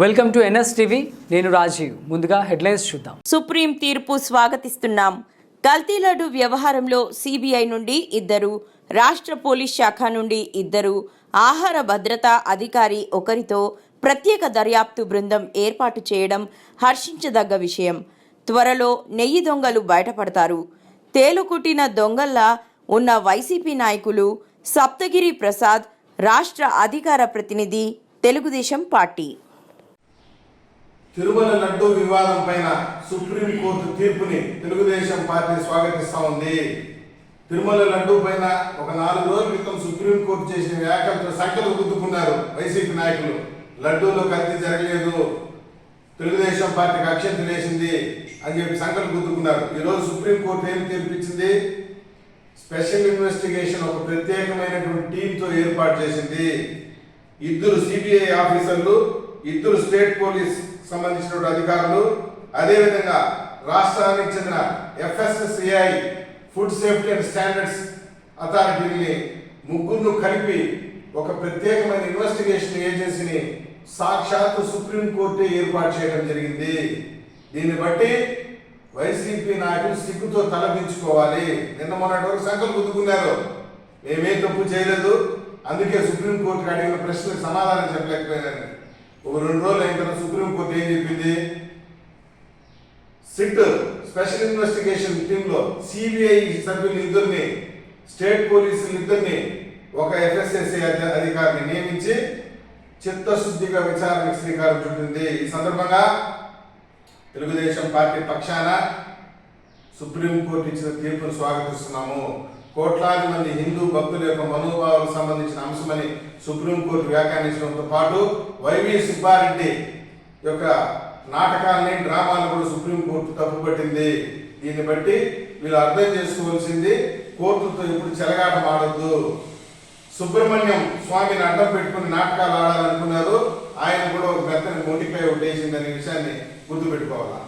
Welcome to NS TV. నేను రాజీవ్. ముందుగా headlines చూద్దాం. సుప్రీం తీర్పు స్వాగతిస్తున్నాం. కల్తీ లడ్డు వ్యవహారంలో సిబిఐ నుండి ఇద్దరు రాష్ట్ర పోలీస్ శాఖ నుండి ఇద్దరు ఆహార భద్రతా అధికారి ఒకరితో ప్రత్యేక దర్యాప్తు బృందం ఏర్పాటు చేయడం హర్షించదగ్గ విషయం. త్వరలో నెయ్యి దొంగలు బయటపడతారు. తేలుకుట్టిన దొంగల్లా ఉన్న వైసీపీ నాయకులు సప్తగిరి ప్రసాద్ రాష్ట్ర అధికార ప్రతినిధి తెలుగుదేశం పార్టీ. తిరుమల లడ్డు వివాదం పైన సుప్రీంకోర్టు తీర్పుని తెలుగుదేశం పార్టీ స్వాగతిస్తా ఉంది. తిరుమల లడ్డు పైన ఒక నాలుగు రోజుల క్రితం సుప్రీంకోర్టు చేసిన వ్యాఖ్యలతో సంఖ్యలు గుద్దుకున్నారు వైసీపీ నాయకులు. లడ్డూలో కత్తి జరగలేదు. తెలుగుదేశం పార్టీకి అక్షంత లేచింది అని చెప్పి సంఖ్యలు గుద్దుకున్నారు. ఈరోజు సుప్రీంకోర్టు ఏం తీర్పిచ్చింది? స్పెషల్ ఇన్వెస్టిగేషన్ ఒక ప్రత్యేకమైనటువంటి టీంతో ఏర్పాటు చేసింది. ఇద్దరు సిబిఐ ఆఫీసర్లు ఇద్దరు స్టేట్ పోలీస్ సంబంధించిన అధికారులు అదేవిధంగా రాష్ట్రానికి చెందిన FSSAI food safety and standards అథారిటీని ముగ్గురును కలిపి ఒక ప్రత్యేకమైన ఇన్వెస్టిగేషన్ ఏజెన్సీని సాక్షాత్తు సుప్రీంకోర్టు ఏర్పాటు చేయడం జరిగింది. దీన్ని బట్టి వైసీపీ నాయకులు సిగ్గుతో తలపించుకోవాలి. నిన్న మొన్నటి వరకు సంకల్పం గుద్దుకున్నారు. మేమే తప్పు చేయలేదు. అందుకే సుప్రీంకోర్టుకు అడిగిన ప్రశ్నలకు సమాధానం చెప్పలేకపోయానని ఒక రెండు రోజులు అయిన తర్వాత సుప్రీంకోర్టు ఏం చెప్పింది? సిట్ స్పెషల్ ఇన్వెస్టిగేషన్ టీంలో సిబిఐ సభ్యులు ఇద్దరిని స్టేట్ పోలీసులు ఇద్దరిని ఒక ఎఫ్ఎస్ఎస్ఏ అధికారిని నియమించి చిత్తశుద్ధిగా విచారణకు శ్రీకారం చుట్టింది. ఈ సందర్భంగా తెలుగుదేశం పార్టీ పక్షాన సుప్రీంకోర్టు ఇచ్చిన తీర్పును స్వాగతిస్తున్నాము. కోట్లాది మంది హిందూ భక్తుల యొక్క మనోభావాలకు సంబంధించిన అంశమని సుప్రీంకోర్టు వ్యాఖ్యానించడంతో పాటు వైవి సుబ్బారెడ్డి యొక్క నాటకాలని డ్రామాలను కూడా సుప్రీంకోర్టు తప్పుపట్టింది. దీన్ని బట్టి వీళ్ళు అర్థం చేసుకోవాల్సింది కోర్టుతో ఇప్పుడు చెలగాట ఆడొద్దు. సుబ్రహ్మణ్యం స్వామిని అడ్డం పెట్టుకుని నాటకాలు ఆడాలనుకున్నారు. ఆయన కూడా ఒక మెత్తని మొండికాయ ఒకటేసిందనే విషయాన్ని గుర్తుపెట్టుకోవాలి?